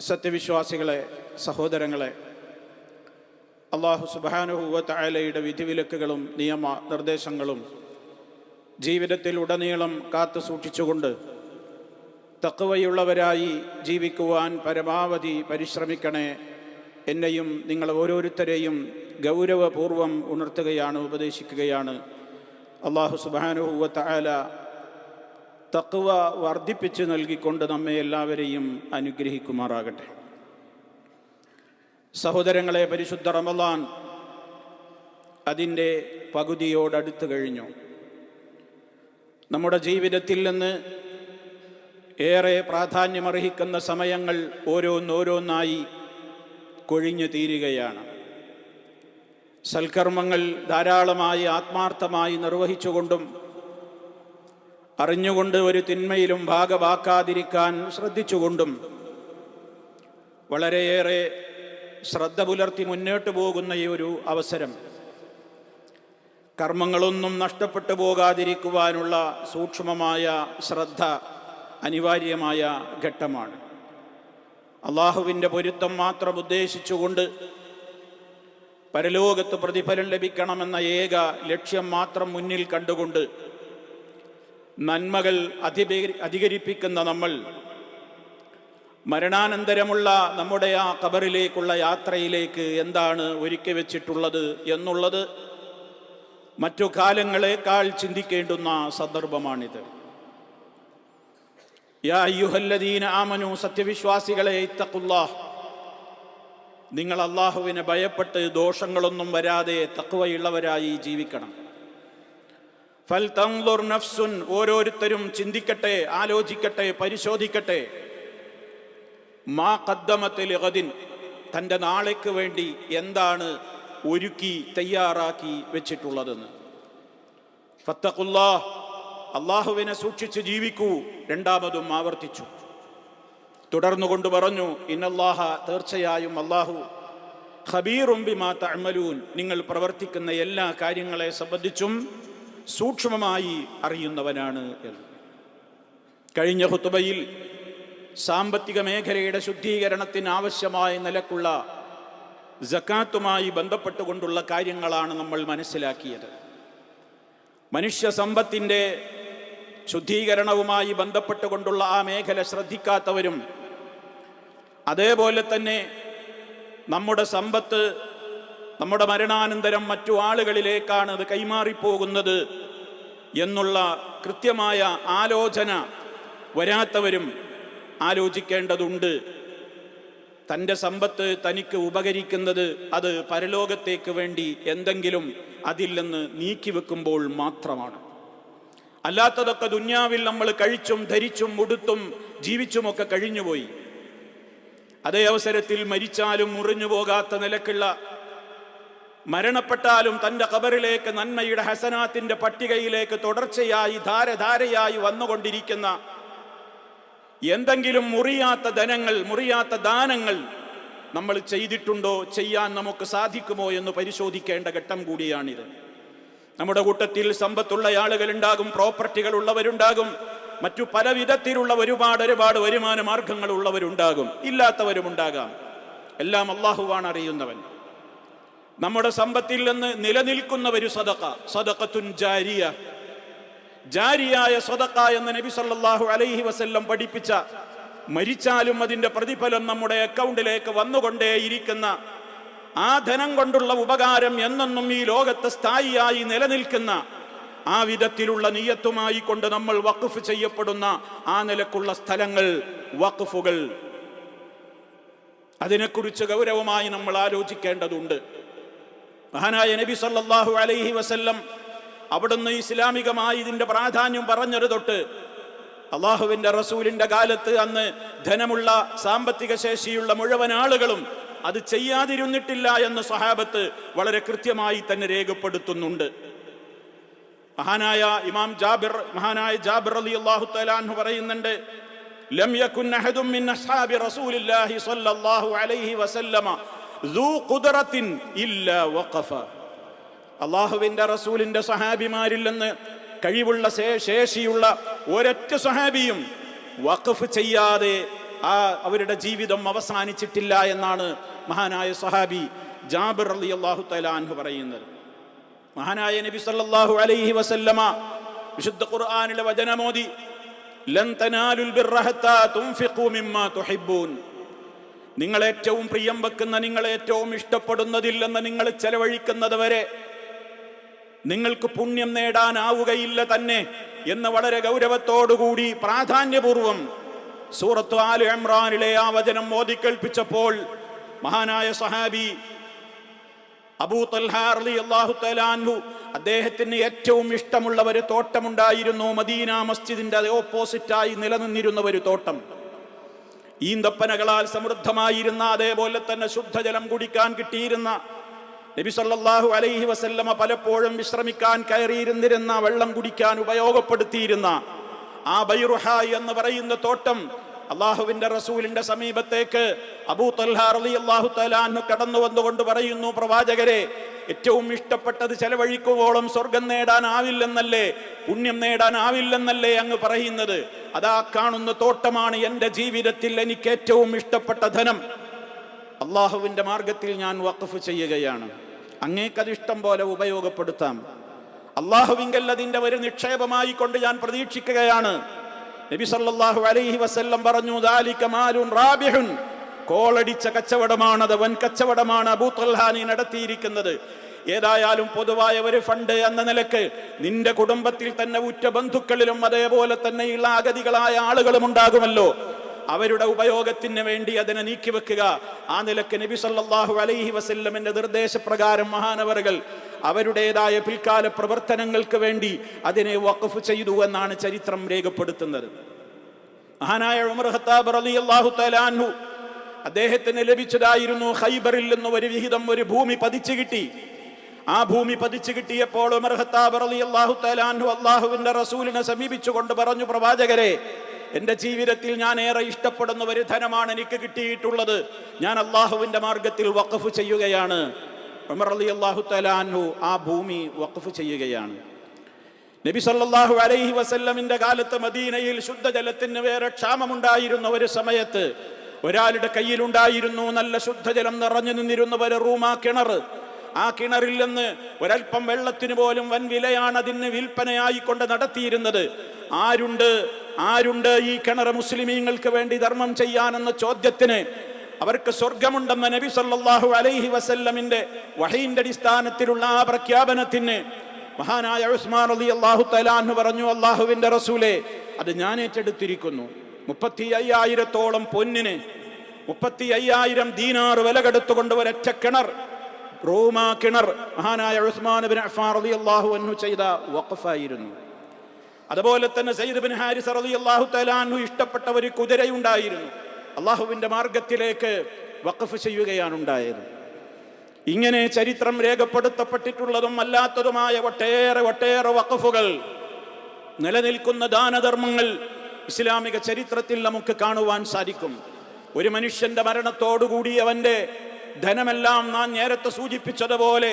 സത്യവിശ്വാസികളെ സഹോദരങ്ങളെ അള്ളാഹു സുബാനുഹൂവ തായാലയുടെ വിധിവിലക്കുകളും നിയമ നിർദ്ദേശങ്ങളും ജീവിതത്തിൽ ഉടനീളം കാത്തു സൂക്ഷിച്ചുകൊണ്ട് തക്കവയുള്ളവരായി ജീവിക്കുവാൻ പരമാവധി പരിശ്രമിക്കണേ. എന്നെയും നിങ്ങൾ ഓരോരുത്തരെയും ഗൗരവപൂർവം ഉണർത്തുകയാണ് ഉപദേശിക്കുകയാണ്. അള്ളാഹു സുബാനുഹൂവ തായാല തക്കുവ വർദ്ധിപ്പിച്ച് നൽകിക്കൊണ്ട് നമ്മെ എല്ലാവരെയും അനുഗ്രഹിക്കുമാറാകട്ടെ. സഹോദരങ്ങളെ പരിശുദ്ധ റമലാൻ അതിന്റെ പകുതിയോടടുത്ത് കഴിഞ്ഞു. നമ്മുടെ ജീവിതത്തിൽ നിന്ന് ഏറെ പ്രാധാന്യമർഹിക്കുന്ന സമയങ്ങൾ ഓരോന്നോരോന്നായി കൊഴിഞ്ഞു തീരുകയാണ്. സൽക്കർമ്മങ്ങൾ ധാരാളമായി ആത്മാർത്ഥമായി നിർവഹിച്ചുകൊണ്ടും അറിഞ്ഞുകൊണ്ട് ഒരു തിന്മയിലും ഭാഗമാക്കാതിരിക്കാൻ ശ്രദ്ധിച്ചുകൊണ്ടും വളരെയേറെ ശ്രദ്ധ പുലർത്തി മുന്നോട്ട് പോകുന്ന ഈ ഒരു അവസരം. കർമ്മങ്ങളൊന്നും നഷ്ടപ്പെട്ടു പോകാതിരിക്കുവാനുള്ള സൂക്ഷ്മമായ ശ്രദ്ധ അനിവാര്യമായ ഘട്ടമാണ്. അള്ളാഹുവിന്റെ പൊരുത്തം മാത്രം ഉദ്ദേശിച്ചുകൊണ്ട് പരലോകത്ത് പ്രതിഫലം ലഭിക്കണമെന്ന ഏക ലക്ഷ്യം മാത്രം മുന്നിൽ കണ്ടുകൊണ്ട് നന്മകൾ അധികരിപ്പിക്കുന്ന നമ്മൾ. മരണാനന്തരമുള്ള നമ്മുടെ ആ കബറിലേക്കുള്ള യാത്രയിലേക്ക് എന്താണ് ഒരുക്കി വെച്ചിട്ടുള്ളത് എന്നുള്ളത് മറ്റു കാലങ്ങളെക്കാൾ ചിന്തിക്കേണ്ടുന്ന സന്ദർഭമാണിത്. യാ ആമനു സത്യവിശ്വാസികളെ ഇത്തക്കുല്ലാഹ് നിങ്ങൾ അള്ളാഹുവിനെ ഭയപ്പെട്ട് ദോഷങ്ങളൊന്നും വരാതെ തക്കുവയുള്ളവരായി ജീവിക്കണം. ഫൽ നഫ്സുൻ ഓരോരുത്തരും ചിന്തിക്കട്ടെ ആലോചിക്കട്ടെ പരിശോധിക്കട്ടെ. മാ കദ്ദമത്തിൽ തന്റെ നാളേക്ക് വേണ്ടി എന്താണ് ഒരുക്കി തയ്യാറാക്കി വെച്ചിട്ടുള്ളതെന്ന്. ഫത്തഖുല്ലാ അള്ളാഹുവിനെ സൂക്ഷിച്ച് ജീവിക്കൂ രണ്ടാമതും ആവർത്തിച്ചു. തുടർന്നു കൊണ്ട് പറഞ്ഞു ഇന്നല്ലാഹ തീർച്ചയായും അള്ളാഹു ഖബീറും ബിമാ തഅമലൂൻ നിങ്ങൾ പ്രവർത്തിക്കുന്ന എല്ലാ കാര്യങ്ങളെ സംബന്ധിച്ചും സൂക്ഷ്മമായി അറിയുന്നവനാണ് എന്ന്. കഴിഞ്ഞ ഹുത്തുബയിൽ സാമ്പത്തിക മേഖലയുടെ ശുദ്ധീകരണത്തിന് ആവശ്യമായ നിലക്കുള്ള ജക്കാത്തുമായി ബന്ധപ്പെട്ടുകൊണ്ടുള്ള കാര്യങ്ങളാണ് നമ്മൾ മനസ്സിലാക്കിയത്. മനുഷ്യ സമ്പത്തിന്റെ ശുദ്ധീകരണവുമായി ബന്ധപ്പെട്ടുകൊണ്ടുള്ള ആ മേഖല ശ്രദ്ധിക്കാത്തവരും അതേപോലെ തന്നെ നമ്മുടെ സമ്പത്ത് നമ്മുടെ മരണാനന്തരം മറ്റു ആളുകളിലേക്കാണ് അത് കൈമാറിപ്പോകുന്നത് എന്നുള്ള കൃത്യമായ ആലോചന വരാത്തവരും ആലോചിക്കേണ്ടതുണ്ട്. തന്റെ സമ്പത്ത് തനിക്ക് ഉപകരിക്കുന്നത് അത് പരലോകത്തേക്ക് വേണ്ടി എന്തെങ്കിലും അതിൽ നിന്ന് നീക്കിവെക്കുമ്പോൾ മാത്രമാണ്. അല്ലാത്തതൊക്കെ ദുന്യാവിൽ നമ്മൾ കഴിച്ചും ധരിച്ചും ഉടുത്തും ജീവിച്ചുമൊക്കെ കഴിഞ്ഞുപോയി. അതേ അവസരത്തിൽ മരിച്ചാലും മുറിഞ്ഞു പോകാത്ത നിലക്കുള്ള മരണപ്പെട്ടാലും തന്റെ കബറിലേക്ക് നന്മയുടെ ഹസനാത്തിന്റെ പട്ടികയിലേക്ക് തുടർച്ചയായി ധാരധാരയായി വന്നുകൊണ്ടിരിക്കുന്ന എന്തെങ്കിലും മുറിയാത്ത ധനങ്ങൾ മുറിയാത്ത ദാനങ്ങൾ നമ്മൾ ചെയ്തിട്ടുണ്ടോ ചെയ്യാൻ നമുക്ക് സാധിക്കുമോ എന്ന് പരിശോധിക്കേണ്ട ഘട്ടം കൂടിയാണിത്. നമ്മുടെ കൂട്ടത്തിൽ സമ്പത്തുള്ള ആളുകൾ ഉണ്ടാകും പ്രോപ്പർട്ടികൾ ഉള്ളവരുണ്ടാകും മറ്റു പല വിധത്തിലുള്ള ഒരുപാട് ഒരുപാട് വരുമാന മാർഗങ്ങൾ ഉള്ളവരുണ്ടാകും ഇല്ലാത്തവരും ഉണ്ടാകാം എല്ലാം അള്ളാഹുവാണ് അറിയുന്നവൻ. നമ്മുടെ സമ്പത്തിൽ നിന്ന് നിലനിൽക്കുന്ന ഒരു സദക്ക സദക്കത്തുൻ ജാരിയ. ജാരിയായ സ്വതക്ക എന്ന് നബി സല്ലാഹു അലൈഹി വസല്ലം പഠിപ്പിച്ച മരിച്ചാലും അതിന്റെ പ്രതിഫലം നമ്മുടെ അക്കൗണ്ടിലേക്ക് വന്നുകൊണ്ടേയിരിക്കുന്ന ആ ധനം കൊണ്ടുള്ള ഉപകാരം എന്നെന്നും ഈ ലോകത്ത് സ്ഥായിയായി നിലനിൽക്കുന്ന ആ വിധത്തിലുള്ള നീയത്തുമായി കൊണ്ട് നമ്മൾ വഖഫ് ചെയ്യപ്പെടുന്ന ആ നിലക്കുള്ള സ്ഥലങ്ങൾ വഖഫുകൾ. അതിനെക്കുറിച്ച് ഗൗരവമായി നമ്മൾ ആലോചിക്കേണ്ടതുണ്ട്. മഹാനായ നബി സല്ലാഹു അലൈഹി വസല്ലം അവിടുന്ന് ഇസ്ലാമികമായി ഇതിന്റെ പ്രാധാന്യം പറഞ്ഞത് തൊട്ട് അള്ളാഹുവിന്റെ റസൂലിന്റെ കാലത്ത് അന്ന് ധനമുള്ള സാമ്പത്തിക ശേഷിയുള്ള മുഴുവൻ ആളുകളും അത് ചെയ്യാതിരുന്നിട്ടില്ല എന്ന് സഹാബത്ത് വളരെ കൃത്യമായി തന്നെ രേഖപ്പെടുത്തുന്നുണ്ട്. മഹാനായ ഇമാം ജാബിർ മഹാനായ ജാബിർ അലി അള്ളാഹു തലാൻഹു പറയുന്നുണ്ട് ലം യകുൻ അഹദും മിൻ അസ്ഹാബി റസൂലില്ലാഹി സ്വല്ലല്ലാഹു അലൈഹി വസല്ലമ അള്ളാഹുവിന്റെ റസൂലിന്റെ സഹാബിമാരില്ലെന്ന് കഴിവുള്ള ശേഷിയുള്ള ഒരൊറ്റ സഹാബിയും വഖഫ് ചെയ്യാതെ ആ അവരുടെ ജീവിതം അവസാനിച്ചിട്ടില്ല എന്നാണ് മഹാനായ സഹാബി ജാബിർ അലി അള്ളാഹു തലാൻഹു പറയുന്നത്. മഹാനായ നബി സല്ലല്ലാഹു അലൈഹി വസല്ലമ വിശുദ്ധ ഖുർആനിലെ വചനമോദി ലൻ തനാലുൽ ബിർറഹത്ത തുംഫിഖു മിമ്മ തുഹിബ്ബൂൻ. നിങ്ങൾ ഏറ്റവും പ്രിയം വെക്കുന്ന നിങ്ങൾ ഏറ്റവും ഇഷ്ടപ്പെടുന്നതില്ലെന്ന് നിങ്ങൾ ചെലവഴിക്കുന്നത് വരെ നിങ്ങൾക്ക് പുണ്യം നേടാനാവുകയില്ല തന്നെ എന്ന് വളരെ ഗൗരവത്തോടുകൂടി പ്രാധാന്യപൂർവം സൂറത്ത് ആൽ ഇമ്രാനിലെ ആ വചനം ഓദിക്കേൽപ്പിച്ചപ്പോൾ മഹാനായ സഹാബി അബൂ തൽഹാർലി അദ്ദേഹത്തിന് ഏറ്റവും ഇഷ്ടമുള്ള ഒരു തോട്ടമുണ്ടായിരുന്നു മദീന മസ്ജിദിന്റെ ഓപ്പോസിറ്റായി നിലനിന്നിരുന്ന ഒരു തോട്ടം. ഈന്തപ്പനകളാൽ സമൃദ്ധമായിരുന്ന അതേപോലെ തന്നെ ശുദ്ധജലം കുടിക്കാൻ കിട്ടിയിരുന്ന നബി സല്ലാഹു അലൈഹി വസല്ലമ പലപ്പോഴും വിശ്രമിക്കാൻ കയറിയിരുന്നിരുന്ന വെള്ളം കുടിക്കാൻ ഉപയോഗപ്പെടുത്തിയിരുന്ന ആ ബൈറുഹ എന്ന് പറയുന്ന തോട്ടം അള്ളാഹുവിന്റെ റസൂലിന്റെ സമീപത്തേക്ക് അബൂ തൽഹാറലി അള്ളാഹു തലാന്ന് കടന്നു വന്നുകൊണ്ട് പറയുന്നു പ്രവാചകരെ ഏറ്റവും ഇഷ്ടപ്പെട്ടത് ചെലവഴിക്കുവോളം സ്വർഗം നേടാനാവില്ലെന്നല്ലേ? പുണ്യം നേടാനാവില്ലെന്നല്ലേ അങ്ങ് പറയുന്നത്? അതാ കാണുന്ന തോട്ടമാണ് എന്റെ ജീവിതത്തിൽ എനിക്ക് ഏറ്റവും ഇഷ്ടപ്പെട്ട ധനം. അള്ളാഹുവിന്റെ മാർഗത്തിൽ ഞാൻ വഖഫ് ചെയ്യുകയാണ്. അങ്ങേക്കത് ഇഷ്ടം പോലെ ഉപയോഗപ്പെടുത്താം. അള്ളാഹുവിങ്കൽ അതിന്റെ ഒരു നിക്ഷേപമായി കൊണ്ട് ഞാൻ പ്രതീക്ഷിക്കുകയാണ്. നബി സല്ലല്ലാഹു അലൈഹി വസല്ലം പറഞ്ഞു ദാലിക മാലുൻ റാബിഹുൻ കോളടിച്ച കച്ചവടമാണത് വൻ കച്ചവടമാണ് അബൂത്തൽഹാനി നടത്തിയിരിക്കുന്നത്. ഏതായാലും പൊതുവായ ഒരു ഫണ്ട് എന്ന നിലയ്ക്ക് നിന്റെ കുടുംബത്തിൽ തന്നെ ഉറ്റ ബന്ധുക്കളിലും അതേപോലെ തന്നെയുള്ള അഗതികളായ ആളുകളും ഉണ്ടാകുമല്ലോ. അവരുടെ ഉപയോഗത്തിന് വേണ്ടി അതിനെ നീക്കിവെക്കുക ആ നിലയ്ക്ക് നബി സല്ലാഹു അലൈഹി വസല്ലമിന്റെ നിർദ്ദേശപ്രകാരം മഹാനവറുകൾ അവരുടേതായ പിൽക്കാല പ്രവർത്തനങ്ങൾക്ക് വേണ്ടി അതിനെ വഖഫ് ചെയ്തു എന്നാണ് ചരിത്രം രേഖപ്പെടുത്തുന്നത്. മഹാനായ ഉമർ ഹത്താബ് അലി അള്ളാഹു അൻഹു അദ്ദേഹത്തിന് ലഭിച്ചതായിരുന്നു ഹൈബറിൽ നിന്ന് ഒരു വിഹിതം ഒരു ഭൂമി പതിച്ചു കിട്ടി. ആ ഭൂമി പതിച്ചു കിട്ടിയപ്പോൾ ഉമർ ഖത്താബ് റളിയല്ലാഹു തആല അൻഹു അള്ളാഹുവിന്റെ റസൂലിനെ സമീപിച്ചുകൊണ്ട് പറഞ്ഞു പ്രവാചകരെ എന്റെ ജീവിതത്തിൽ ഞാൻ ഏറെ ഇഷ്ടപ്പെടുന്ന ഒരു ധനമാണ് എനിക്ക് കിട്ടിയിട്ടുള്ളത്. ഞാൻ അള്ളാഹുവിന്റെ മാർഗത്തിൽ വഖഫ് ചെയ്യുകയാണ്. ഉമർ തആല അൻഹു ആ ഭൂമി വഖഫ് ചെയ്യുകയാണ്. നബി സല്ലല്ലാഹു അലൈഹി വസല്ലമിന്റെ കാലത്ത് മദീനയിൽ ശുദ്ധജലത്തിന് വേറെ ക്ഷാമമുണ്ടായിരുന്ന ഒരു സമയത്ത് ഒരാളുടെ കയ്യിലുണ്ടായിരുന്നു നല്ല ശുദ്ധജലം നിറഞ്ഞു നിന്നിരുന്ന ഒരു റൂമാ കിണർ. ആ കിണറിൽ നിന്ന് ഒരൽപ്പം വെള്ളത്തിന് പോലും വൻ വിലയാണ് അതിന് വിൽപ്പനയായി കൊണ്ട് നടത്തിയിരുന്നത്. ആരുണ്ട്? ആരുണ്ട് ഈ കിണർ മുസ്ലിമീങ്ങൾക്ക് വേണ്ടി ധർമ്മം ചെയ്യാനെന്ന ചോദ്യത്തിന്? അവർക്ക് സ്വർഗമുണ്ടെന്ന നബി സല്ലാഹു അലൈഹി വസല്ലമിന്റെ വഹീന്റെ അടിസ്ഥാനത്തിലുള്ള ആ പ്രഖ്യാപനത്തിന് മഹാനായ ഉസ്മാൻ അലി അള്ളാഹു തലാന്ന് പറഞ്ഞു അള്ളാഹുവിന്റെ റസൂലെ അത് ഞാൻ ഏറ്റെടുത്തിരിക്കുന്നു. മുപ്പത്തി അയ്യായിരത്തോളം പൊന്നിന് മുപ്പത്തി അയ്യായിരം ദീനാർ വില കെടുത്തുകൊണ്ട് ഒരൊറ്റ കിണർ റോമ കിണർ മഹാനായ ഉസ്മാൻ ബിൻ അലി അൻഹു ചെയ്ത വഖഫായിരുന്നു. അതുപോലെ തന്നെ സയ്യിദ് ബിൻ ഹാരിസ് അലി അള്ളാഹു തലാനു ഇഷ്ടപ്പെട്ട ഒരു കുതിരയുണ്ടായിരുന്നു. അള്ളാഹുവിന്റെ മാർഗത്തിലേക്ക് വഖഫ് ചെയ്യുകയാണ് ഉണ്ടായത്. ഇങ്ങനെ ചരിത്രം രേഖപ്പെടുത്തപ്പെട്ടിട്ടുള്ളതും അല്ലാത്തതുമായ ഒട്ടേറെ ഒട്ടേറെ വഖഫുകൾ നിലനിൽക്കുന്ന ദാനധർമ്മങ്ങൾ ഇസ്ലാമിക ചരിത്രത്തിൽ നമുക്ക് കാണുവാൻ സാധിക്കും. ഒരു മനുഷ്യന്റെ മരണത്തോടുകൂടി അവന്റെ ധനമെല്ലാം നാം നേരത്തെ സൂചിപ്പിച്ചതുപോലെ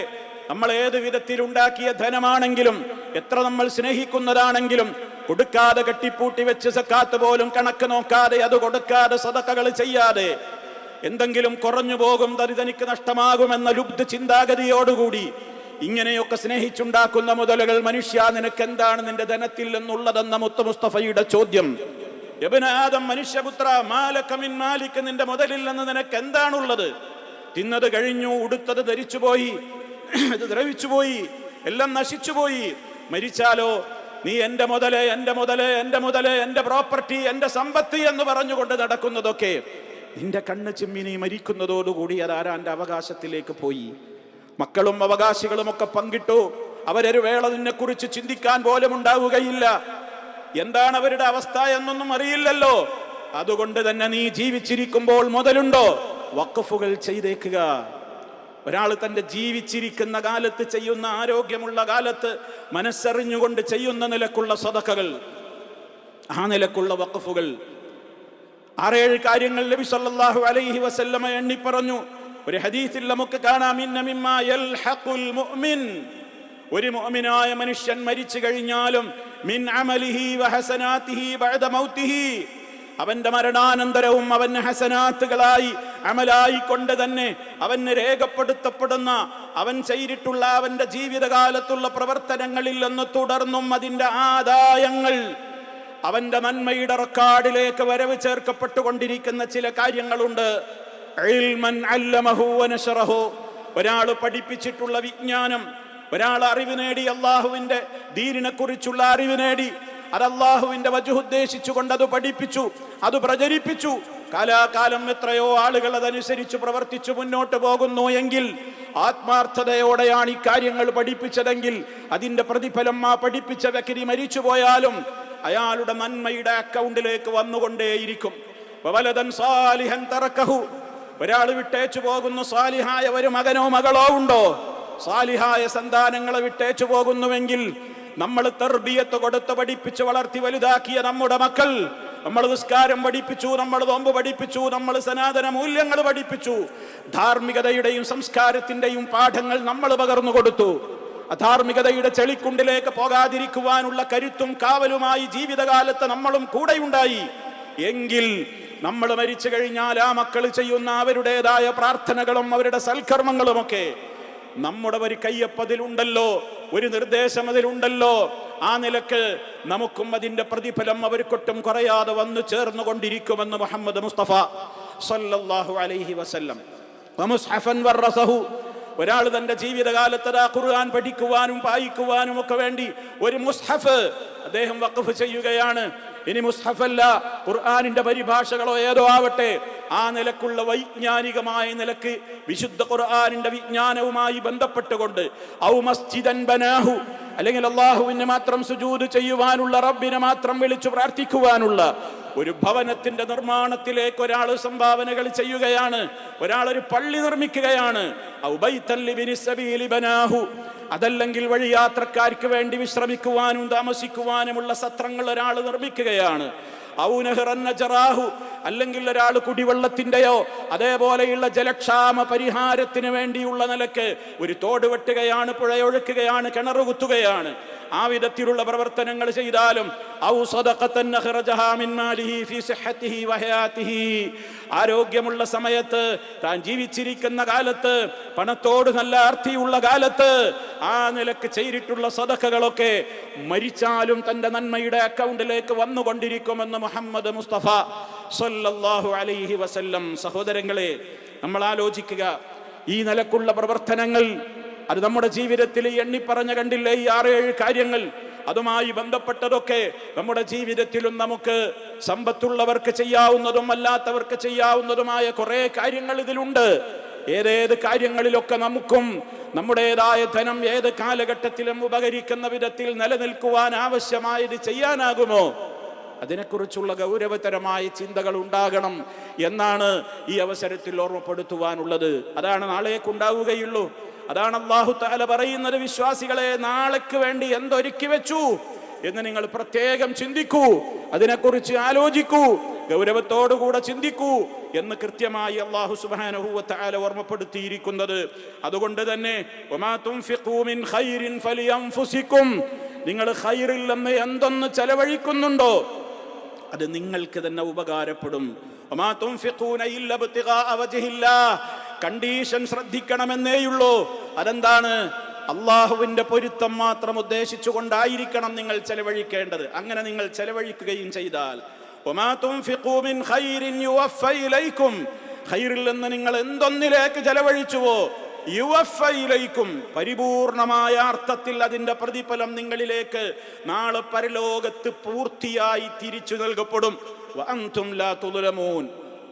നമ്മൾ ഏത് വിധത്തിൽ ഉണ്ടാക്കിയ ധനമാണെങ്കിലും എത്ര നമ്മൾ സ്നേഹിക്കുന്നതാണെങ്കിലും കൊടുക്കാതെ കെട്ടിപ്പൂട്ടി വെച്ച് സക്കാത്ത് പോലും കണക്ക് നോക്കാതെ അത് കൊടുക്കാതെ സതക്കകൾ ചെയ്യാതെ എന്തെങ്കിലും കുറഞ്ഞു പോകും ദരിതനിക്ക് തനിക്ക് നഷ്ടമാകുമെന്ന ലുബ്ധ ചിന്താഗതിയോടുകൂടി ഇങ്ങനെയൊക്കെ സ്നേഹിച്ചുണ്ടാക്കുന്ന മുതലുകൾ മനുഷ്യ നിനക്ക് എന്താണ് നിന്റെ ധനത്തിൽ എന്നുള്ളതെന്ന മുത്ത മുസ്തഫയുടെ ചോദ്യം. യബനാദം മനുഷ്യപുത്ര മാലക്കമിൻ മാലിക്ക് നിന്റെ മുതലിൽ നിന്ന് നിനക്ക് എന്താണുള്ളത് തിന്നത് കഴിഞ്ഞു ഉടുത്തത് ധരിച്ചുപോയി ഇത് ദ്രവിച്ചുപോയി എല്ലാം നശിച്ചുപോയി. മരിച്ചാലോ? നീ എന്റെ മുതൽ എന്റെ മുതൽ എന്റെ മുതൽ എന്റെ പ്രോപ്പർട്ടി എന്റെ സമ്പത്ത് എന്ന് പറഞ്ഞുകൊണ്ട് നടക്കുന്നതൊക്കെ. നിന്റെ കണ്ണ് ചെമ്മിനി മരിക്കുന്നതോടുകൂടി മരിക്കുന്നതോടുകൂടി അതാരാന്റെ അവകാശത്തിലേക്ക് പോയി? മക്കളും അവകാശികളും ഒക്കെ പങ്കിട്ടു. അവരൊരു വേള നിന്നെ കുറിച്ച് ചിന്തിക്കാൻ പോലും ഉണ്ടാവുകയില്ല. എന്താണ് അവരുടെ അവസ്ഥ എന്നൊന്നും അറിയില്ലല്ലോ. അതുകൊണ്ട് തന്നെ നീ ജീവിച്ചിരിക്കുമ്പോൾ മുതലുണ്ടോ? വക്കഫുകൾ ചെയ്തേക്കുക. ഒരാൾ തന്റെ ജീവിച്ചിരിക്കുന്ന കാലത്ത് ചെയ്യുന്ന ആരോഗ്യമുള്ള കാലത്ത് മനസ്സറിഞ്ഞുകൊണ്ട് ചെയ്യുന്ന നിലക്കുള്ള സദക്കകൾ ആ നിലക്കുള്ള വക്കഫുകൾ ആറേഴ് കാര്യങ്ങൾ നബി സല്ലല്ലാഹു അലൈഹി വസല്ലമ എണ്ണി പറഞ്ഞു. ഒരു ഹദീസിൽ നമുക്ക് കാണാം. ഒരു മുഅ്മിനായ മനുഷ്യൻ മരിച്ചു കഴിഞ്ഞാലും മിൻ അമലിഹി വഹസനാതിഹി ബഅദ മൗതിഹി അവന്റെ മരണാനന്തരവും അവന് ഹസനാത്തുകളായി അമലായി കൊണ്ട് തന്നെ അവന് രേഖപ്പെടുത്തപ്പെടുന്ന അവൻ ചെയ്തിട്ടുള്ള അവന്റെ ജീവിതകാലത്തുള്ള പ്രവർത്തനങ്ങളിൽ നിന്ന് തുടർന്നും അതിന്റെ ആദായങ്ങൾ അവന്റെ നന്മയുടെ റെക്കാർഡിലേക്ക് വരവ് ചേർക്കപ്പെട്ടുകൊണ്ടിരിക്കുന്ന ചില കാര്യങ്ങളുണ്ട്. ഒരാൾ പഠിപ്പിച്ചിട്ടുള്ള വിജ്ഞാനം ഒരാൾ അറിവ് നേടി അള്ളാഹുവിന്റെ ദീനിനെ കുറിച്ചുള്ള അറിവ് നേടി. അത് അള്ളാഹുവിന്റെ വജുദ്ദേശിച്ചുകൊണ്ട് അത് പഠിപ്പിച്ചു അത് പ്രചരിപ്പിച്ചു. കാലാകാലം എത്രയോ ആളുകൾ അതനുസരിച്ച് പ്രവർത്തിച്ചു മുന്നോട്ട് പോകുന്നു എങ്കിൽ ആത്മാർത്ഥതയോടെയാണ് ഈ കാര്യങ്ങൾ പഠിപ്പിച്ചതെങ്കിൽ അതിന്റെ പ്രതിഫലം ആ പഠിപ്പിച്ച വ്യക്തി മരിച്ചുപോയാലും അയാളുടെ നന്മയുടെ അക്കൗണ്ടിലേക്ക് വന്നുകൊണ്ടേയിരിക്കും. സാലിഹൻ ഒരാൾ വിട്ടേച്ചു പോകുന്നു സാലിഹായ ഒരു മകനോ മകളോ ഉണ്ടോ? സാലിഹായ സന്താനങ്ങളെ വിട്ടേച്ചു പോകുന്നുവെങ്കിൽ നമ്മൾ തെർബിയത്ത് കൊടുത്ത് പഠിപ്പിച്ച് വളർത്തി വലുതാക്കിയ നമ്മുടെ മക്കൾ. നമ്മൾ നിസ്കാരം പഠിപ്പിച്ചു നമ്മൾ നോമ്പ് പഠിപ്പിച്ചു നമ്മൾ സനാതന മൂല്യങ്ങൾ പഠിപ്പിച്ചു. ധാർമ്മികതയുടെയും സംസ്കാരത്തിന്റെയും പാഠങ്ങൾ നമ്മൾ പകർന്നു കൊടുത്തു. അധാർമികതയുടെ ചെളിക്കുണ്ടിലേക്ക് പോകാതിരിക്കുവാനുള്ള കരുത്തും കാവലുമായി ജീവിതകാലത്ത് നമ്മളും കൂടെയുണ്ടായി. എങ്കിൽ നമ്മൾ മരിച്ചു കഴിഞ്ഞാൽ ആ മക്കൾ ചെയ്യുന്ന അവരുടേതായ പ്രാർത്ഥനകളും അവരുടെ സൽക്കർമ്മങ്ങളുമൊക്കെ നമ്മുടെ ഒരു കയ്യപ്പതിലുണ്ടല്ലോ ഒരു നിർദ്ദേശം അതിലുണ്ടല്ലോ. ആ നിലയ്ക്ക് നമുക്കും അതിന്റെ പ്രതിഫലം അവർക്കൊട്ടും കുറയാതെ വന്നു ചേർന്നുകൊണ്ടിരിക്കുമെന്ന് മുഹമ്മദ് മുസ്തഫ സല്ലല്ലാഹു അലൈഹി വസല്ലം. ഒരാൾ തന്റെ ജീവിതകാലത്ത് ആ ഖുർആൻ പഠിക്കുവാനും വായിക്കുവാനും ഒക്കെ വേണ്ടി ഒരു മുസ്ഹഫ് അദ്ദേഹം വഖഫ് ചെയ്യുകയാണ്. ഇനി മുസ്ഹഫല്ല ഖുർആാനിന്റെ പരിഭാഷകളോ ഏതോ ആവട്ടെ ആ നിലക്കുള്ള വൈജ്ഞാനികമായ നിലയ്ക്ക് വിശുദ്ധ ഖുർആാനിന്റെ വിജ്ഞാനവുമായി ബന്ധപ്പെട്ടുകൊണ്ട് ഔ മസ്ജിദൻ ബനാഹു അല്ലെങ്കിൽ അള്ളാഹുവിനെ മാത്രം സുജൂത് ചെയ്യുവാനുള്ള റബ്ബിനെ മാത്രം വിളിച്ചു പ്രാർത്ഥിക്കുവാനുള്ള ഒരു ഭവനത്തിന്റെ നിർമ്മാണത്തിലേക്ക് ഒരാൾ സംഭാവനകൾ ചെയ്യുകയാണ്. ഒരാൾ ഒരു പള്ളി നിർമ്മിക്കുകയാണ്. അതല്ലെങ്കിൽ വഴിയാത്രക്കാർക്ക് വേണ്ടി വിശ്രമിക്കുവാനും താമസിക്കുവാനുമുള്ള സത്രങ്ങൾ ഒരാൾ നിർമ്മിക്കുകയാണ്. ഔനഹ്റന്നജറാഹു അല്ലെങ്കിൽ ഒരാൾ കുടിവെള്ളത്തിന്റെയോ അതേപോലെയുള്ള ജലക്ഷാമ പരിഹാരത്തിന് വേണ്ടിയുള്ള നിലയ്ക്ക് ഒരു തോട് വെട്ടുകയാണ് പുഴയൊഴുക്കുകയാണ് കിണർ കുത്തുകയാണ്. ആ വിധത്തിലുള്ള പ്രവർത്തനങ്ങൾ ചെയ്താലും ആരോഗ്യമുള്ള സമയത്ത് താൻ ജീവിച്ചിരിക്കുന്ന കാലത്ത് പണത്തോട് നല്ല അർത്ഥിയുള്ള കാലത്ത് ആ നിലയ്ക്ക് ചെയ്തിട്ടുള്ള സദക്കകളൊക്കെ മരിച്ചാലും തന്റെ നന്മയുടെ അക്കൗണ്ടിലേക്ക് വന്നുകൊണ്ടിരിക്കുമെന്ന് മുഹമ്മദ് മുസ്തഫ സല്ലല്ലാഹു അലൈഹി വസല്ലം സഹോദരങ്ങളെ നമ്മൾ ആലോചിക്കുക. ഈ നിലക്കുള്ള പ്രവർത്തനങ്ങൾ അത് നമ്മുടെ ജീവിതത്തിൽ എണ്ണിപ്പറഞ്ഞ കണ്ടില്ലേ ഈ ആറ് ഏഴ് കാര്യങ്ങൾ? അതുമായി ബന്ധപ്പെട്ടതൊക്കെ നമ്മുടെ ജീവിതത്തിലും നമുക്ക് സമ്പത്തുള്ളവർക്ക് ചെയ്യാവുന്നതും അല്ലാത്തവർക്ക് ചെയ്യാവുന്നതുമായ കുറെ കാര്യങ്ങൾ ഇതിലുണ്ട്. ഏതേത് കാര്യങ്ങളിലൊക്കെ നമുക്കും നമ്മുടേതായ ധനം ഏത് കാലഘട്ടത്തിലും ഉപകരിക്കുന്ന വിധത്തിൽ നിലനിൽക്കുവാൻ ആവശ്യമായത് ചെയ്യാനാകുമോ? അതിനെക്കുറിച്ചുള്ള ഗൗരവതരമായ ചിന്തകൾ ഉണ്ടാകണം എന്നാണ് ഈ അവസരത്തിൽ ഓർമ്മപ്പെടുത്തുവാനുള്ളത്. അതാണ് നാളേക്കുണ്ടാവുകയുള്ളൂ. അതാണ് അള്ളാഹു താല പറയുന്നത് വിശ്വാസികളെ നാളേക്ക് വേണ്ടി എന്തൊരുക്കി വെച്ചു എന്ന് നിങ്ങൾ പ്രത്യേകം ചിന്തിക്കൂ അതിനെക്കുറിച്ച് ആലോചിക്കൂ ഗൗരവത്തോടുകൂടെ ചിന്തിക്കൂ എന്ന് കൃത്യമായി അള്ളാഹു സുബാനഹുല ഓർമ്മപ്പെടുത്തിയിരിക്കുന്നത്. അതുകൊണ്ട് തന്നെ നിങ്ങൾ നിന്ന് എന്തൊന്ന് ചെലവഴിക്കുന്നുണ്ടോ അത് നിങ്ങൾക്ക് തന്നെ ഉപകാരപ്പെടും. കണ്ടീഷൻ ശ്രദ്ധിക്കണമെന്നേയുള്ളൂ. അതെന്താണ്? അള്ളാഹുവിന്റെ പൊരുത്തം മാത്രം ഉദ്ദേശിച്ചുകൊണ്ടായിരിക്കണം നിങ്ങൾ ചെലവഴിക്കേണ്ടത്. അങ്ങനെ നിങ്ങൾ ചെലവഴിക്കുകയും ചെയ്താൽ. ഖൈറിൽ നിന്ന് നിങ്ങൾ എന്തൊന്നിലേക്ക് ചെലവഴിച്ചുവോ? യുവഫയിലേക്കും പരിപൂർണമായ അർത്ഥത്തിൽ അതിന്റെ പ്രതിഫലം നിങ്ങളിലേക്ക് നാളെ പരലോകത്ത് പൂർത്തിയായി തിരിച്ചു നൽകപ്പെടും.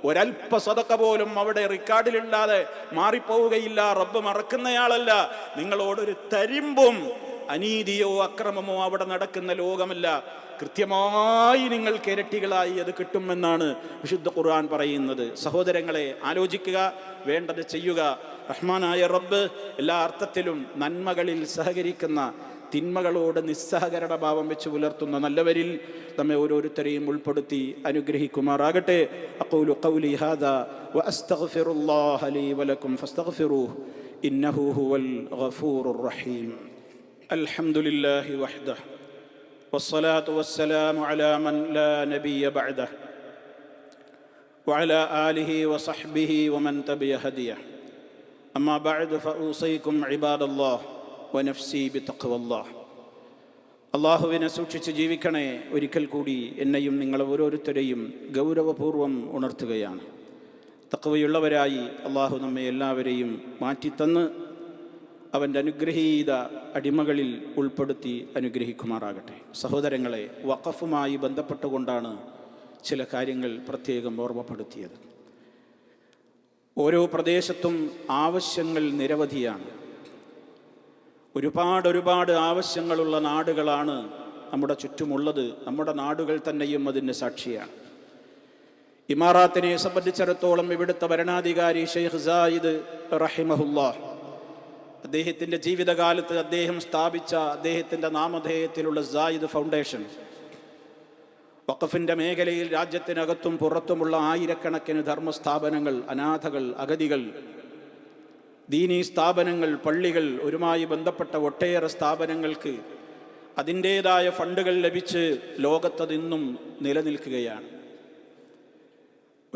ഒരൽപ്പ സതക്ക പോലും അവിടെ റെക്കോർഡിലില്ലാതെ മാറിപ്പോവുകയില്ല. റബ്ബ് മറക്കുന്നയാളല്ല. നിങ്ങളോടൊരു തരിമ്പും അനീതിയോ അക്രമമോ അവിടെ നടക്കുന്ന ലോകമല്ല. കൃത്യമായി നിങ്ങൾ ഇരട്ടികളായി അത് കിട്ടുമെന്നാണ് വിശുദ്ധ ഖുർആൻ പറയുന്നത്. സഹോദരങ്ങളെ ആലോചിക്കുക വേണ്ടത് ചെയ്യുക. റഹ്മാനായ റബ്ബ് എല്ലാ അർത്ഥത്തിലും നന്മകളിൽ സഹകരിക്കുന്ന തിന്മകളോട് നിസ്സഹകരണ ഭാവം വെച്ച് പുലർത്തുന്ന നല്ലവരിൽ നമ്മെ ഓരോരുത്തരെയും ഉൾപ്പെടുത്തി അനുഗ്രഹിക്കുമാറാകട്ടെ. അഖൂലു ഖൗലി ഹാദാ വഅസ്തഗ്ഫിറുല്ലാഹ ലീ വലക്കും ഇന്നഹു ഹുവൽ ഗഫൂറുർ റഹീം. അൽഹംദുലില്ലാഹി വഹ്ദഹ് والصلاة والسلام على من لا نبي بعده وعلى آله وصحبه ومن تبع هديه أما بعد فأوصيكم عباد الله ونفسي بتقوى الله അള്ളാഹുവിനെ സൂക്ഷിച്ച് ജീവിക്കണേ ഒരിക്കൽ കൂടി എന്നെയും നിങ്ങൾ ഓരോരുത്തരെയും ഗൗരവപൂർവം ഉണർത്തുകയാണ് തക്കവയുള്ളവരായി അള്ളാഹു നമ്മെ എല്ലാവരെയും മാറ്റിത്തന്ന് അവന്റെ അനുഗ്രഹീത അടിമകളിൽ ഉൾപ്പെടുത്തി അനുഗ്രഹിക്കുമാറാകട്ടെ. സഹോദരങ്ങളെ വഖഫുമായി ബന്ധപ്പെട്ടുകൊണ്ടാണ് ചില കാര്യങ്ങൾ പ്രത്യേകം ഓർമ്മപ്പെടുത്തിയത്. ഓരോ പ്രദേശത്തും ആവശ്യങ്ങൾ നിരവധിയാണ്. ഒരുപാട് ഒരുപാട് ആവശ്യങ്ങളുള്ള നാടുകളാണ് നമ്മുടെ ചുറ്റുമുള്ളത്. നമ്മുടെ നാടുകൾ തന്നെയും അതിന് സാക്ഷിയാണ്. ഇമാറാത്തിനെ സംബന്ധിച്ചിടത്തോളം ഇവിടുത്തെ ഭരണാധികാരി ഷെയ്ഖ് സായിദ് റഹിമഹുല്ലാ അദ്ദേഹത്തിന്റെ ജീവിതകാലത്ത് അദ്ദേഹം സ്ഥാപിച്ച അദ്ദേഹത്തിന്റെ നാമധേയത്തിലുള്ള സായിദ് ഫൗണ്ടേഷൻ. വഖഫിന്റെ മേഖലയിൽ രാജ്യത്തിനകത്തും പുറത്തുമുള്ള ആയിരക്കണക്കിന് ധർമ്മസ്ഥാപനങ്ങൾ അനാഥകൾ അഗതികൾ ദീനീ സ്ഥാപനങ്ങൾ പള്ളികൾ ഒരുമായി ബന്ധപ്പെട്ട ഒട്ടേറെ സ്ഥാപനങ്ങൾക്ക് അതിന്റേതായ ഫണ്ടുകൾ ലഭിച്ച് ലോകത്തതിന്നും നിലനിൽക്കുകയാണ്.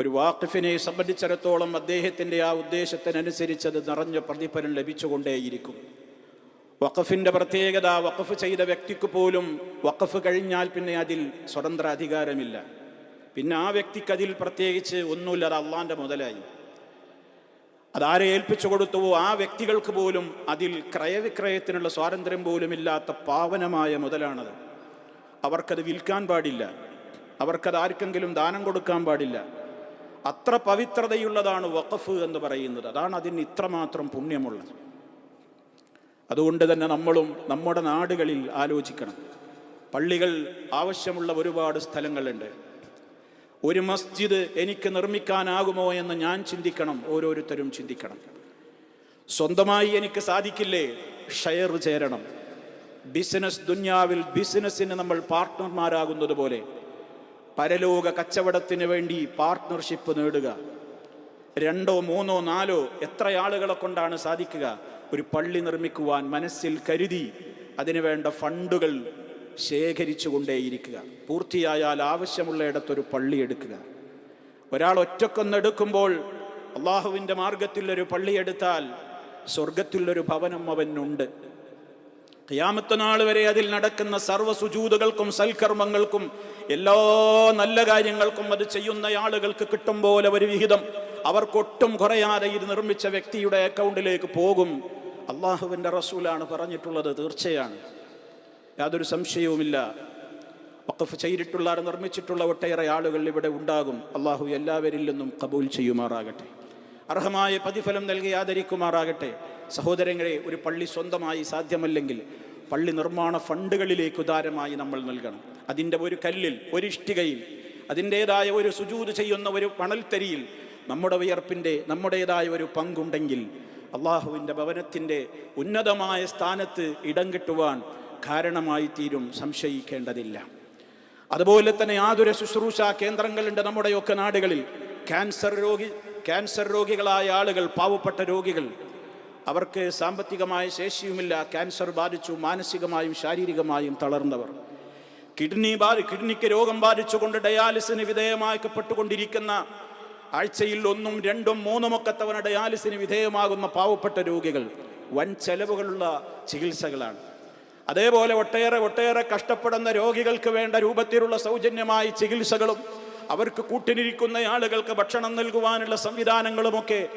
ഒരു വാക്കിഫിനെ സംബന്ധിച്ചിടത്തോളം അദ്ദേഹത്തിന്റെ ആ ഉദ്ദേശത്തിനനുസരിച്ച് അത് നിറഞ്ഞ പ്രതിഫലം ലഭിച്ചുകൊണ്ടേയിരിക്കും. വഖഫിന്റെ പ്രത്യേകത വഖഫ് ചെയ്ത വ്യക്തിക്ക് പോലും വഖഫ് കഴിഞ്ഞാൽ പിന്നെ അതിൽ സ്വതന്ത്ര അധികാരമില്ല. പിന്നെ ആ വ്യക്തിക്ക് അതിൽ പ്രത്യേകിച്ച് ഒന്നുമില്ല അത് അള്ളാന്റെ മുതലായി. അതാരെ ഏൽപ്പിച്ചു കൊടുത്തുവോ ആ വ്യക്തികൾക്ക് പോലും അതിൽ ക്രയവിക്രയത്തിനുള്ള സ്വാതന്ത്ര്യം പോലും ഇല്ലാത്ത പാവനമായ മുതലാണത്. അവർക്കത് വിൽക്കാൻ പാടില്ല. അവർക്കത് ആർക്കെങ്കിലും ദാനം കൊടുക്കാൻ പാടില്ല. അത്ര പവിത്രതയുള്ളതാണ് വഖഫ് എന്ന് പറയുന്നത്. അതാണ് അതിന് ഇത്രമാത്രം പുണ്യമുള്ളത്. അതുകൊണ്ട് തന്നെ നമ്മളും നമ്മുടെ നാടുകളിൽ ആലോചിക്കണം. പള്ളികൾ ആവശ്യമുള്ള ഒരുപാട് സ്ഥലങ്ങളുണ്ട്. ഒരു മസ്ജിദ് എനിക്ക് നിർമ്മിക്കാനാകുമോ എന്ന് ഞാൻ ചിന്തിക്കണം. ഓരോരുത്തരും ചിന്തിക്കണം. സ്വന്തമായി എനിക്ക് സാധിക്കില്ലേ? ഷെയർ ചേരണം. ബിസിനസ് ദുന്യാവിൽ ബിസിനസ്സിന് നമ്മൾ പാർട്ട്ണർമാരാകുന്നത് പോലെ. പരലോക കച്ചവടത്തിന് വേണ്ടി പാർട്ട്ണർഷിപ്പ് നേടുക. രണ്ടോ മൂന്നോ നാലോ എത്ര ആളുകളെ കൊണ്ടാണ് സാധിക്കുക? ഒരു പള്ളി നിർമ്മിക്കുവാൻ മനസ്സിൽ കരുതി അതിനുവേണ്ട ഫണ്ടുകൾ ശേഖരിച്ചു കൊണ്ടേയിരിക്കുക പൂർത്തിയായാൽ ആവശ്യമുള്ളയിടത്തൊരു പള്ളി എടുക്കുക. ഒരാൾ ഒറ്റക്കൊന്നെടുക്കുമ്പോൾ അള്ളാഹുവിന്റെ മാർഗത്തിൽ ഒരു പള്ളി എടുത്താൽ സ്വർഗത്തിലൊരു ഭവനം അവനുണ്ട്. ഖിയാമത്ത് നാൾ വരെ അതിൽ നടക്കുന്ന സർവ സുജൂതുകൾക്കും സൽക്കർമ്മങ്ങൾക്കും എല്ലാ നല്ല കാര്യങ്ങൾക്കും അത് ചെയ്യുന്ന ആളുകൾക്ക് കിട്ടും പോലെ ഒരു വിഹിതം. അവർക്കൊട്ടും കുറയാതെ ഇത് നിർമ്മിച്ച വ്യക്തിയുടെ അക്കൗണ്ടിലേക്ക് പോകും. അള്ളാഹുവിന്റെ റസൂലാണ് പറഞ്ഞിട്ടുള്ളത് തീർച്ചയാണ്. യാതൊരു സംശയവുമില്ല. വഖഫ് ചെയ്തിട്ടുള്ള നിർമ്മിച്ചിട്ടുള്ള ഒട്ടേറെ ആളുകൾ ഇവിടെ ഉണ്ടാകും. അള്ളാഹു എല്ലാവരിൽ നിന്നും കബൂൽ ചെയ്യുമാറാകട്ടെ. അർഹമായ പ്രതിഫലം നൽകി ആദരിക്കുമാറാകട്ടെ സഹോദരങ്ങളെ ഒരു പള്ളി സ്വന്തമായി സാധ്യമല്ലെങ്കിൽ പള്ളി നിർമ്മാണ ഫണ്ടുകളിലേക്ക് ഉദാരമായി നമ്മൾ നൽകണം. അതിന്റെ ഒരു കല്ലിൽ ഒരു ഇഷ്ടികയിൽ അതിന്റേതായ ഒരു സുജൂത് ചെയ്യുന്ന ഒരു മണൽത്തരിയിൽ നമ്മുടെ വിയർപ്പിന്റെ നമ്മുടേതായ ഒരു പങ്കുണ്ടെങ്കിൽ അള്ളാഹുവിന്റെ ഭവനത്തിന്റെ ഉന്നതമായ സ്ഥാനത്ത് ഇടം കിട്ടുവാൻ കാരണമായി തീരും സംശയിക്കേണ്ടതില്ല. അതുപോലെ തന്നെ യാതൊരു ശുശ്രൂഷ കേന്ദ്രങ്ങളുണ്ട് നമ്മുടെയൊക്കെ നാടുകളിൽ. ക്യാൻസർ രോഗി ക്യാൻസർ രോഗികളായ ആളുകൾ പാവപ്പെട്ട രോഗികൾ അവർക്ക് സാമ്പത്തികമായ ശേഷിയുമില്ല. ക്യാൻസർ ബാധിച്ചു മാനസികമായും ശാരീരികമായും തളർന്നവർ. കിഡ്നി ബാധി കിഡ്നിക്ക് രോഗം ബാധിച്ചുകൊണ്ട് ഡയാലിസിന് വിധേയമാക്കപ്പെട്ടുകൊണ്ടിരിക്കുന്ന ആഴ്ചയിൽ ഒന്നും രണ്ടും മൂന്നുമൊക്കെ തവണ ഡയാലിസിന് വിധേയമാകുന്ന പാവപ്പെട്ട രോഗികൾ വൻ ചെലവുകളുള്ള ചികിത്സകളാണ്. അതേപോലെ ഒട്ടേറെ ഒട്ടേറെ കഷ്ടപ്പെടുന്ന രോഗികൾക്ക് വേണ്ട രൂപത്തിലുള്ള സൗജന്യമായ ചികിത്സകളും അവർക്ക് കൂട്ടിനിരിക്കുന്ന ആളുകൾക്ക് ഭക്ഷണം നൽകുവാനുള്ള സംവിധാനങ്ങളുമൊക്കെ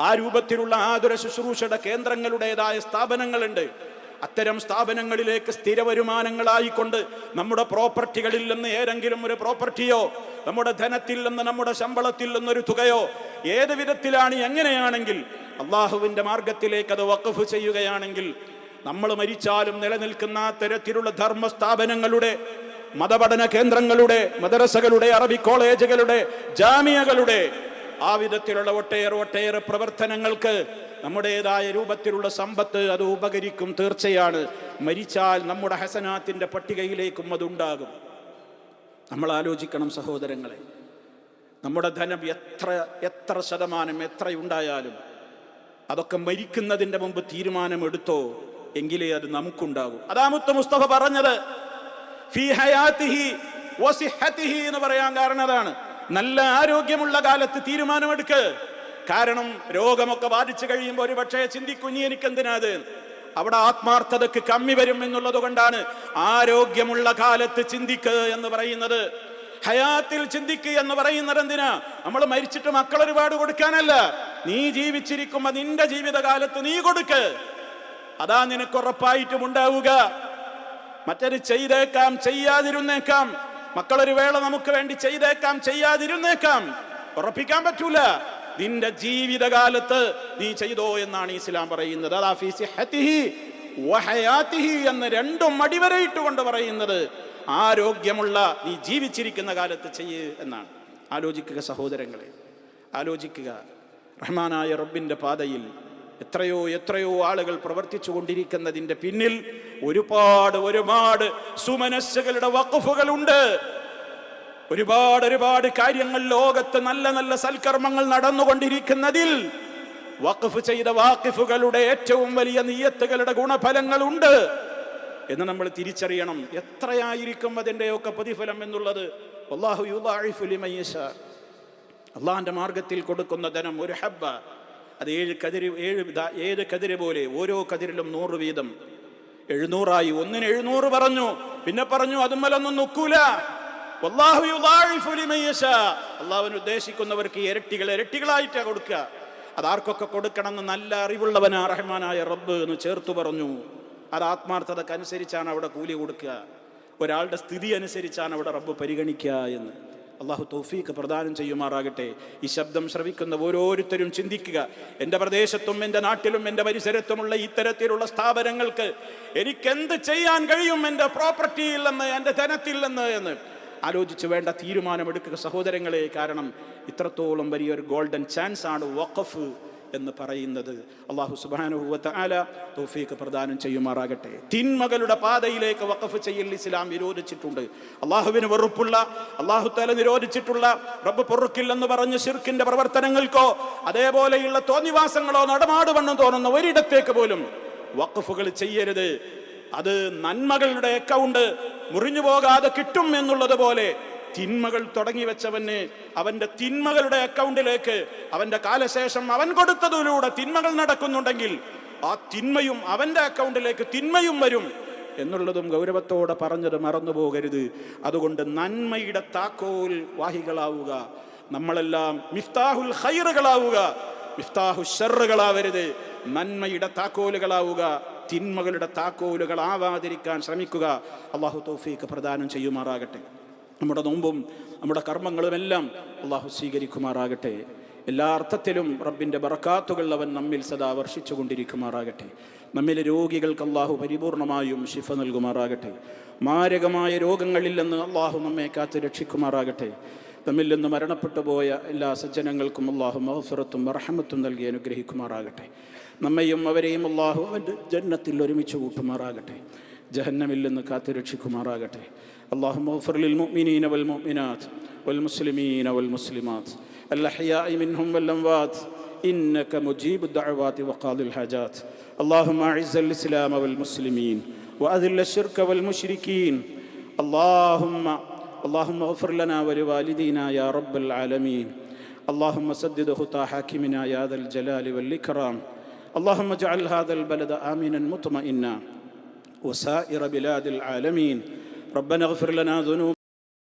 ആ രൂപത്തിലുള്ള ആതുര ശുശ്രൂഷയുടെ കേന്ദ്രങ്ങളുടേതായ സ്ഥാപനങ്ങളുണ്ട്. അത്തരം സ്ഥാപനങ്ങളിലേക്ക് സ്ഥിര വരുമാനങ്ങളായിക്കൊണ്ട് നമ്മുടെ പ്രോപ്പർട്ടികളിൽ നിന്ന് ഏതെങ്കിലും ഒരു പ്രോപ്പർട്ടിയോ നമ്മുടെ ധനത്തിൽ നിന്ന് നമ്മുടെ ശമ്പളത്തിൽ നിന്നൊരു തുകയോ ഏത് വിധത്തിലാണ് എങ്ങനെയാണെങ്കിൽ അള്ളാഹുവിന്റെ മാർഗത്തിലേക്ക് അത് വഖഫ് ചെയ്യുകയാണെങ്കിൽ നമ്മൾ മരിച്ചാലും നിലനിൽക്കുന്ന തരത്തിലുള്ള ധർമ്മ സ്ഥാപനങ്ങളുടെ മതപഠന കേന്ദ്രങ്ങളുടെ മദ്രസകളുടെ അറബി കോളേജുകളുടെ ജാമിയകളുടെ ആ വിധത്തിലുള്ള ഒട്ടേറെ ഒട്ടേറെ പ്രവർത്തനങ്ങൾക്ക് നമ്മുടേതായ രൂപത്തിലുള്ള സമ്പത്ത് അത് ഉപകരിക്കും തീർച്ചയാണ്. മരിച്ചാൽ നമ്മുടെ ഹസനാത്തിന്റെ പട്ടികയിലേക്കും അതുണ്ടാകും. നമ്മൾ ആലോചിക്കണം സഹോദരങ്ങളെ. നമ്മുടെ ധനം എത്ര എത്ര ശതമാനം എത്രയുണ്ടായാലും അതൊക്കെ മരിക്കുന്നതിന്റെ മുമ്പ് തീരുമാനമെടുത്തോ എങ്കിലേ അത് നമുക്കുണ്ടാകും. അതാ മുത്ത മുസ്തഫ പറഞ്ഞത്. എന്ന് പറയാൻ കാരണം അതാണ്. നല്ല ആരോഗ്യമുള്ള കാലത്ത് തീരുമാനമെടുക്ക്. കാരണം രോഗമൊക്കെ ബാധിച്ചു കഴിയുമ്പോൾ ഒരു പക്ഷേ ചിന്തിക്കുഞ്ഞി എനിക്കെന്തിനാത് അവിടെ ആത്മാർത്ഥതക്ക് കമ്മി വരും എന്നുള്ളത് കൊണ്ടാണ് ആരോഗ്യമുള്ള കാലത്ത് ചിന്തിക്ക് എന്ന് പറയുന്നത്. ഹയാത്തിൽ ചിന്തിക്ക് എന്ന് പറയുന്നത് എന്തിനാ? നമ്മൾ മരിച്ചിട്ട് മക്കൾ ഒരുപാട് കൊടുക്കാനല്ല. നീ ജീവിച്ചിരിക്കുമ്പോ നിന്റെ ജീവിതകാലത്ത് നീ കൊടുക്ക്. അതാ നിനക്ക് ഉറപ്പായിട്ടും ഉണ്ടാവുക. മറ്റൊരു ചെയ്തേക്കാം ചെയ്യാതിരുന്നേക്കാം. മക്കളൊരു വേള നമുക്ക് വേണ്ടി ചെയ്തേക്കാം ചെയ്യാതിരുന്നേക്കാം. ഉറപ്പിക്കാൻ പറ്റൂല. നിന്റെ ജീവിതകാലത്ത് നീ ചെയ്തോ എന്നാണ് ഇസ്ലാം പറയുന്നത്. എന്ന് രണ്ടും അടിവരയിട്ടുകൊണ്ട് പറയുന്നത്. ആരോഗ്യമുള്ള നീ ജീവിച്ചിരിക്കുന്ന കാലത്ത് ചെയ്യ് എന്നാണ്. ആലോചിക്കുക സഹോദരങ്ങളെ. ആലോചിക്കുക. റഹ്മാനായ റബ്ബിന്റെ പാതയിൽ എത്രയോ എത്രയോ ആളുകൾ പ്രവർത്തിച്ചു കൊണ്ടിരിക്കുന്നതിന്റെ പിന്നിൽ ഒരുപാട് ഒരുപാട് സുമനസ്സുകളുടെ വഖഫുകളുണ്ട്. ഒരുപാട് ഒരുപാട് കാര്യങ്ങൾ ലോകത്ത് നല്ല നല്ല സൽക്കർമ്മങ്ങൾ നടന്നുകൊണ്ടിരിക്കുന്നതിൽ വഖഫ് ചെയ്ത വാക്കിഫുകളുടെ ഏറ്റവും വലിയ നീയത്തുകളുടെ ഗുണഫലങ്ങളുണ്ട്. എന്ന് നമ്മൾ തിരിച്ചറിയണം. എത്രയായിരിക്കും അതിന്റെയൊക്കെ പ്രതിഫലം എന്നുള്ളത്? അള്ളാഹു. അള്ളാഹിന്റെ മാർഗത്തിൽ കൊടുക്കുന്ന ധനം ഒരു ഹബ്ബ. അത് ഏഴ് കതിര് ഏഴ് ഏഴ് കതിര് പോലെ ഓരോ കതിരിലും നൂറ് വീതം. എഴുന്നൂറായി. ഒന്നിന് എഴുന്നൂറ് പറഞ്ഞു. പിന്നെ പറഞ്ഞു അതുമ്മലൊന്നും നോക്കൂല. അള്ളാഹുവിന് ഉദ്ദേശിക്കുന്നവർക്ക് ഇരട്ടികൾ ഇരട്ടികളായിട്ടാ കൊടുക്കുക അതാർക്കൊക്കെ കൊടുക്കണമെന്ന് നല്ല അറിവുള്ളവനാ റഹ്മാനായ റബ്ബ് എന്ന് ചേർത്തു പറഞ്ഞു. അത് ആത്മാർത്ഥതക്കനുസരിച്ചാണ് അവിടെ കൂലി കൊടുക്കുക. ഒരാളുടെ സ്ഥിതി അനുസരിച്ചാണ് അവിടെ റബ്ബ് പരിഗണിക്കുക എന്ന്. അള്ളാഹു തൗഫീഖ് പ്രദാനം ചെയ്യുമാറാകട്ടെ. ഈ ശബ്ദം ശ്രവിക്കുന്ന ഓരോരുത്തരും ചിന്തിക്കുക എന്റെ പ്രദേശത്തും എന്റെ നാട്ടിലും എന്റെ പരിസരത്തുമുള്ള ഇത്തരത്തിലുള്ള സ്ഥാപനങ്ങൾക്ക് എനിക്കെന്ത് ചെയ്യാൻ കഴിയും? എന്റെ പ്രോപ്പർട്ടിയിൽ നിന്ന് എന്റെ ധനത്തിൽ നിന്ന്? എന്ന് ആലോചിച്ച് വേണ്ട തീരുമാനമെടുക്കുക സഹോദരങ്ങളെ കാരണം ഇത്രത്തോളം വലിയൊരു ഗോൾഡൻ ചാൻസ് ആണ് വഖഫ്. എന്ന് പറയുന്നത്. അള്ളാഹു സുബാനുഭവത്ത് ആല തോഫീക്ക് പ്രദാനം ചെയ്യുമാറാകട്ടെ. തിന്മകളുടെ പാതയിലേക്ക് വഖഫ് ചെയ്യൽ ഇസ്ലാം വിരോധിച്ചിട്ടുണ്ട്. അള്ളാഹുവിന് വെറുപ്പുള്ള അള്ളാഹു തല നിരോധിച്ചിട്ടുള്ള റബ്ബ് പൊറുക്കില്ലെന്ന് പറഞ്ഞ് ഷിർക്കിന്റെ പ്രവർത്തനങ്ങൾക്കോ അതേപോലെയുള്ള തോന്നിവാസങ്ങളോ നടമാടുവണ്ണം തോന്നുന്ന ഒരിടത്തേക്ക് പോലും വഖഫുകൾ ചെയ്യരുത്. അത് നന്മകളുടെ അക്കൗണ്ട് മുറിഞ്ഞു പോകാതെ കിട്ടും എന്നുള്ളത് പോലെ തിന്മകൾ തുടങ്ങി വെച്ചവന് അവന്റെ തിന്മകളുടെ അക്കൗണ്ടിലേക്ക് അവന്റെ കാലശേഷം അവൻ കൊടുത്തതിലൂടെ തിന്മകൾ നടക്കുന്നുണ്ടെങ്കിൽ ആ തിന്മയും അവന്റെ അക്കൗണ്ടിലേക്ക് തിന്മയും വരും എന്നുള്ളതും ഗൗരവത്തോടെ പറഞ്ഞത് മറന്നു പോകരുത്. അതുകൊണ്ട് നന്മയുടെ താക്കോൽ വാഹികളാവുക. നമ്മളെല്ലാം മിഫ്താഹുൽ ഹൈറുകളാവുക മിഫ്താഹു ഷെറുകളാവരുത് നന്മയുടെ താക്കോലുകളാവുക. തിന്മകളുടെ താക്കോലുകളാവാതിരിക്കാൻ ശ്രമിക്കുക. അള്ളാഹു തൗഫീക്ക് പ്രദാനം ചെയ്യുമാറാകട്ടെ. നമ്മുടെ നോമ്പും നമ്മുടെ കർമ്മങ്ങളുമെല്ലാം അള്ളാഹു സ്വീകരിക്കുമാറാകട്ടെ. എല്ലാ അർത്ഥത്തിലും റബ്ബിന്റെ ബറക്കാത്തുകൾ അവൻ നമ്മിൽ സദാ വർഷിച്ചു കൊണ്ടിരിക്കുമാറാകട്ടെ നമ്മിലെ രോഗികൾക്ക് അള്ളാഹു പരിപൂർണമായും ശിഫ നൽകുമാറാകട്ടെ. മാരകമായ രോഗങ്ങളിൽ നിന്ന് അള്ളാഹു നമ്മെ കാത്ത് രക്ഷിക്കുമാറാകട്ടെ. തമ്മിൽ നിന്ന് മരണപ്പെട്ടു പോയ എല്ലാ സജ്ജനങ്ങൾക്കും അള്ളാഹു മഹസുറത്തും റഹമത്തും നൽകി അനുഗ്രഹിക്കുമാറാകട്ടെ. നമ്മയും അവരെയും അള്ളാഹു അവന്റെ ജന്നത്തിൽ ഒരുമിച്ച് കൂട്ടുമാറാകട്ടെ. ജഹന്നമിൽ നിന്ന് കാത്തു اللهم اغفر للمؤمنين والمؤمنات والمسلمين والمسلمات الأحياء منهم والأموات إنك مجيب الدعوات وقاضي الحاجات اللهم أعز الإسلام والمسلمين وأذل الشرك والمشركين اللهم اللهم اغفر لنا ولوالدينا يا رب العالمين اللهم سدد خطى حاكمنا يا ذا الجلال والإكرام اللهم اجعل هذا البلد آمنا مطمئنا وسائر بلاد العالمين ربنا اغفر لنا ذنوب